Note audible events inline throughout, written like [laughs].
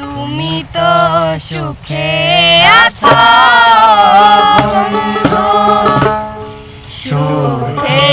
তুমি তো সুখে আছো। বন্ধু সুখে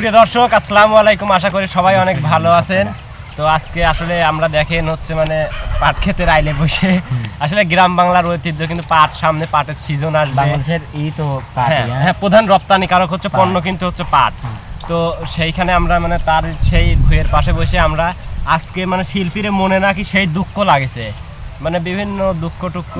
প্রিয় দর্শক আসসালামু আলাইকুম। আশা করি সবাই অনেক ভালো আছেন। তো আজকে আসলে আমরা দেখেন হচ্ছে মানে পাট ক্ষেতের আইলে বসে। আসলে গ্রাম বাংলার ঐতিহ্য কিন্তু পাট সামনে পাটের সিজন আসবে। বাংলাদেশের এই তো হ্যাঁ, হ্যাঁ। প্রধান রপ্তানি কারক হচ্ছে পণ্য কিন্তু হচ্ছে পাট। তো সেইখানে আমরা মানে তার সেই ভুয়ের পাশে বসে আমরা আজকে মানে শিল্পীর মনে নাকি সেই দুঃখ লাগেছে। মানে বিভিন্ন দুঃখ টুক্ষ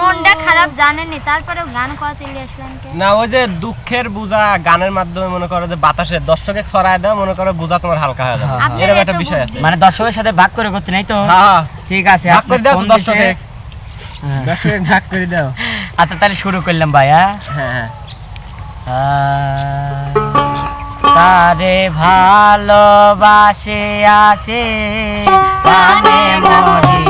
মনটা খারাপ জানেনি তারপরেও গান করতে আসলেন না ওই যে দুঃখের বোঝা গানের মাধ্যমে মনে করো যে বাতাসে দর্শকে ছড়ায় দাও মনে করো বোঝা তোমার হালকা হয়ে যাবে। এরকম একটা বিষয় আছে। মানে দর্শকের সাথে ভাগ করে করতে নাই তো? হ্যাঁ ঠিক আছে ভাগ করে দাও দর্শকে। হ্যাঁ। দর্শকে ভাগ করে দাও আচ্ছা তাহলে শুরু করলাম ভাই হ্যাঁ হ্যাঁ। হ্যাঁ তারে ভালোবাসে আছে প্রাণে মরি।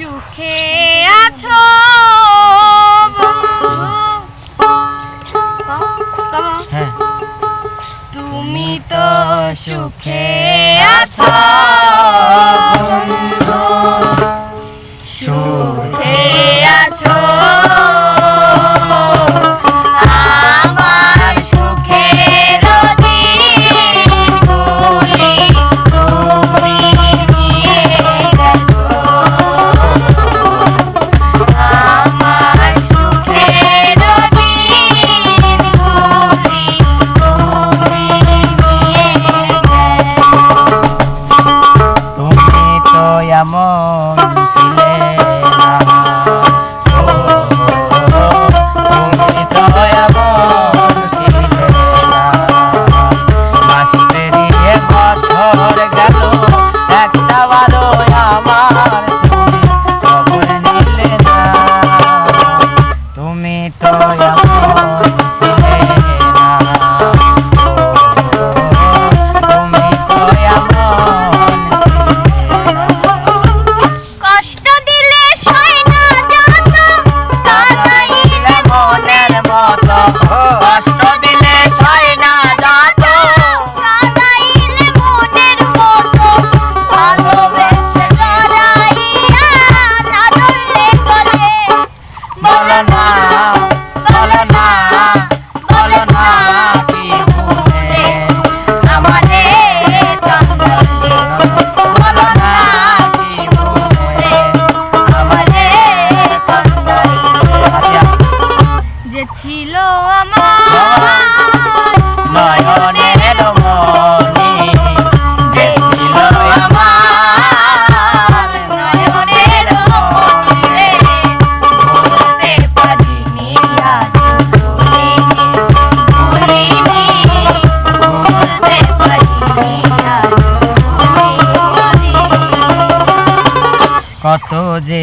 সুখে আছো হ্যাঁ। তুমি তো সুখে আছো। তো [laughs] যে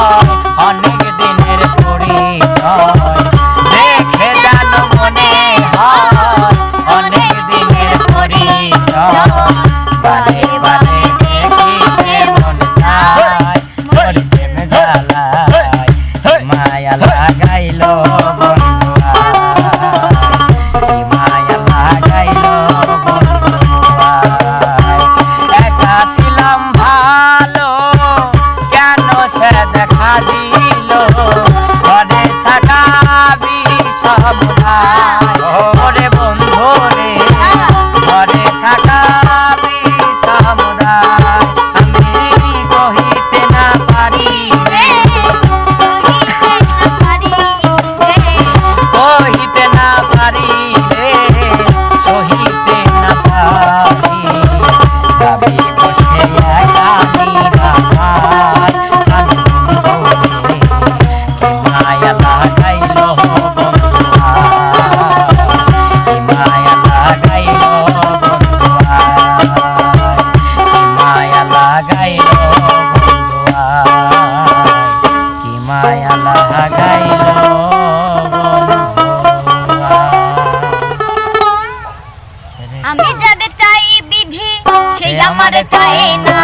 আমি যারে চাই বিধি সেই আমার চাই না।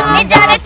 আমি যারে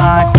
I.